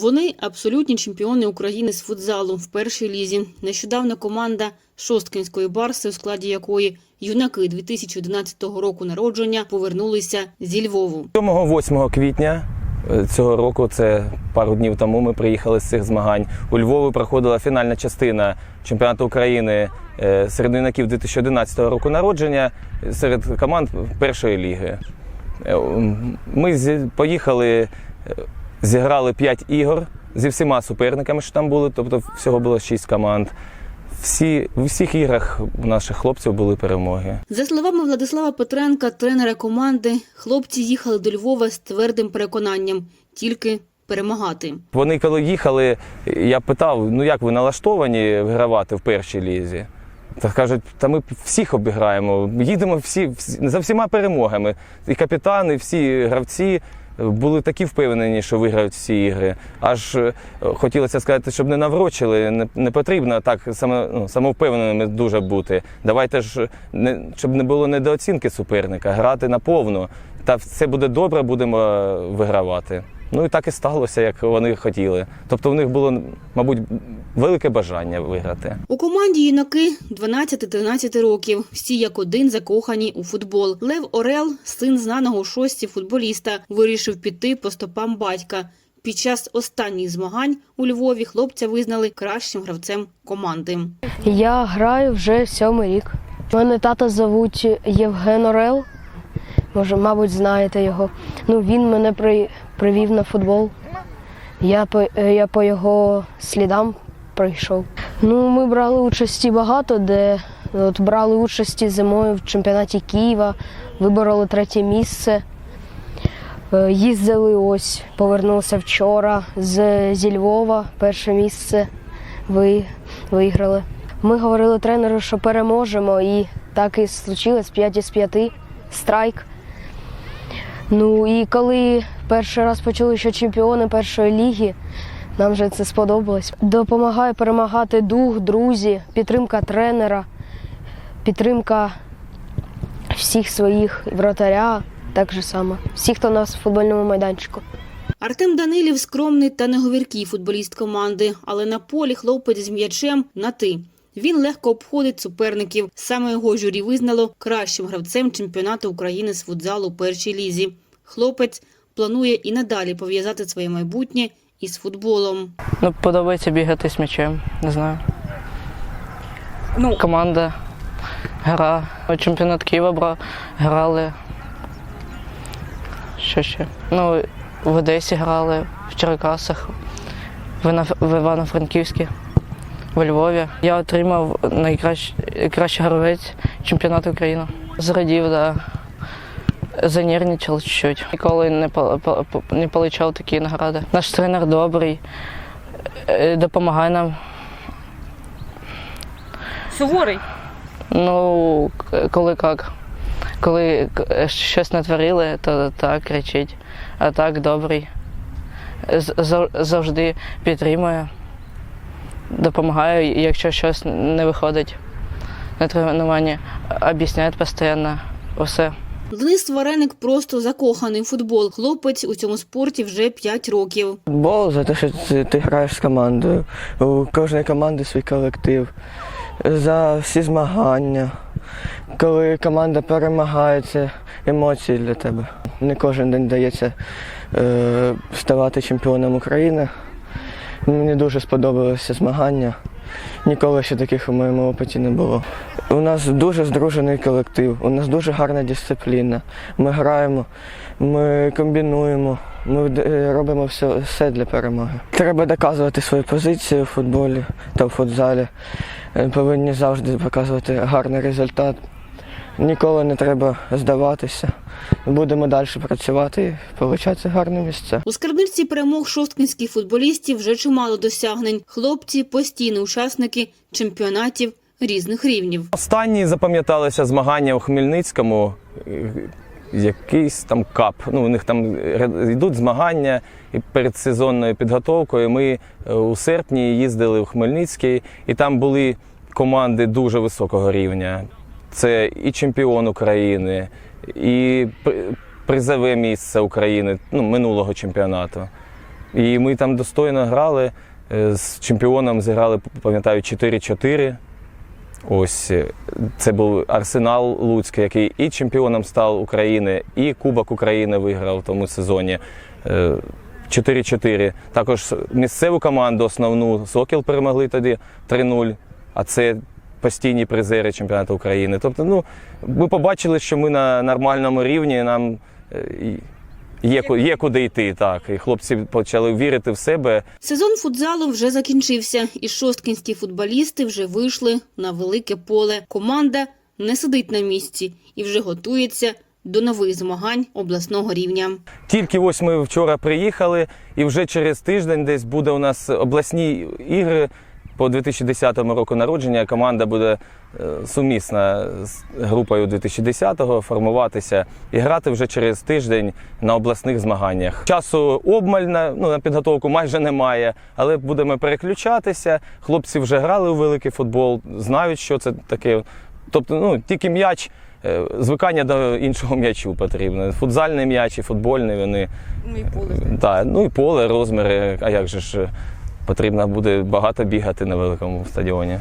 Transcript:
Вони абсолютні чемпіони України з футзалу в першій лізі. Нещодавно команда Шосткинської барси, у складі якої юнаки 2011 року народження повернулися зі Львову. 7-8 квітня е, цього року, це пару днів тому, ми приїхали з цих змагань. У Львові проходила фінальна частина чемпіонату України е, серед юнаків 2011 року народження серед команд першої ліги. Е, Ми поїхали, зіграли 5 ігор зі всіма суперниками, що там були, тобто всього було 6 команд. Всі, в усіх іграх у наших хлопців були перемоги. За словами Владислава Петренка, тренера команди, хлопці їхали до Львова з твердим переконанням тільки перемагати. Вони коли їхали, я питав, ну як ви налаштовані вигравати в першій лізі? Та кажуть, та ми всіх обіграємо, їдемо всі, всі за всіма перемогами. І капітани, і всі гравці були такі впевнені, що виграють всі ігри. Аж е, хотілося сказати, щоб не наврочили, не, не потрібно так само, ну, самовпевненими дуже бути. Давайте ж не щоб не було недооцінки суперника, грати наповну. Та все буде добре, будемо е, вигравати. Ну і так і сталося, як вони хотіли. Тобто в них було, мабуть, велике бажання виграти. У команді юнаки 12-13 років, всі як один закохані у футбол. Лев Орел, син знаного шості футболіста, вирішив піти по стопам батька. Під час останніх змагань у Львові хлопця визнали кращим гравцем команди. Я граю вже сьомий рік. Мене тата звуть Євген Орел. Може, мабуть, знаєте його. Ну, він мене при, привів на футбол. Я по, е, я по його слідам прийшов. Ну, ми брали участі багато, де от брали участі зимою в чемпіонаті Києва, вибороли третє місце. Е, Їздили ось, повернувся вчора з, зі Львова, перше місце ви, виграли. Ми говорили тренеру, що переможемо, і так і случилось 5 із 5 страйк. Ну і коли перший раз почули, що чемпіони першої ліги, нам вже це сподобалось. Допомагає перемагати дух, друзі, підтримка тренера, підтримка всіх своїх вратаря, так же само, всіх, хто у нас в футбольному майданчику. Артем Данилів скромний та неговіркий футболіст команди, але на полі хлопець з м'ячем на ти. Він легко обходить суперників. Саме його журі визнало кращим гравцем чемпіонату України з футзалу у першій лізі. Хлопець планує і надалі пов'язати своє майбутнє із футболом. Ну, подобається бігати з м'ячем, не знаю. Ну, Команда, гра. Чемпіонат Києва бра, грали. Що ще? Ну, в Одесі грали, в Черкасах, в Івано-Франківській, в Львові. Я отримав найкращий кращий гравець чемпіонату України. Зрадів. Да. Занервничав чуть-чуть. Ніколи не, не отримав такі награди. Наш тренер добрий, е, допомагає нам. суворий. Ну, коли як. Коли щось натворили, то так кричить. А так добрий. Завжди підтримує, допомагає, якщо щось не виходить на тренуванні, об'ясняє постійно усе. Денис Вареник просто закоханий в футбол. Хлопець у цьому спорті вже 5 років. Футбол за те, що ти, ти граєш з командою. У кожної команди свій колектив. За всі змагання. Коли команда перемагає, це емоції для тебе. Не кожен день дається е, ставати чемпіоном України. Мені дуже сподобалося змагання. Ніколи ще таких у моєму опиті не було. У нас дуже здружений колектив, у нас дуже гарна дисципліна. Ми граємо, ми комбінуємо, ми е, робимо все, все для перемоги. Треба доказувати свою позицію у футболі та в футзалі. Е, Повинні завжди показувати гарний результат. Ніколи не треба здаватися. Будемо далі працювати і отримати гарне місце. У скарбниці перемог шосткинських футболістів вже чимало досягнень. Хлопці постійні учасники чемпіонатів різних рівнів. Останні запам'яталися змагання у Хмельницькому. Якийсь там кап. Ну, у них там йдуть змагання і перед сезонною підготовкою. Ми е, у серпні їздили в Хмельницький, і там були команди дуже високого рівня. Це і чемпіон України, і призове місце України ну, минулого чемпіонату. І ми там достойно грали. Е, З чемпіоном зіграли, пам'ятаю, 4-4. Ось е, це був Арсенал Луцький, який і чемпіоном став України, і Кубок України виграв в тому сезоні. Е, 4-4. Також місцеву команду основну Сокіл перемогли тоді 3-0, а це постійні призери чемпіонату України. Тобто, ну, ми побачили, що ми на нормальному рівні, нам е, є, є куди йти. Так. І хлопці почали вірити в себе. Сезон футзалу вже закінчився, і шосткінські футболісти вже вийшли на велике поле. Команда не сидить на місці і вже готується до нових змагань обласного рівня. Тільки ось ми вчора приїхали, і вже через тиждень десь буде у нас обласні ігри по 2010 року народження. Команда буде е, сумісна з групою 2010-го формуватися і грати вже через тиждень на обласних змаганнях. Часу обмаль на, ну, на підготовку майже немає, але будемо переключатися. Хлопці вже грали у великий футбол, знають, що це таке. Тобто, ну тільки м'яч. е, Звикання до іншого м'ячу потрібно. Футзальний м'яч і футбольний вони Ну і поле. так, ну і поле, розміри. А як же ж е, потрібно буде багато бігати на великому стадіоні.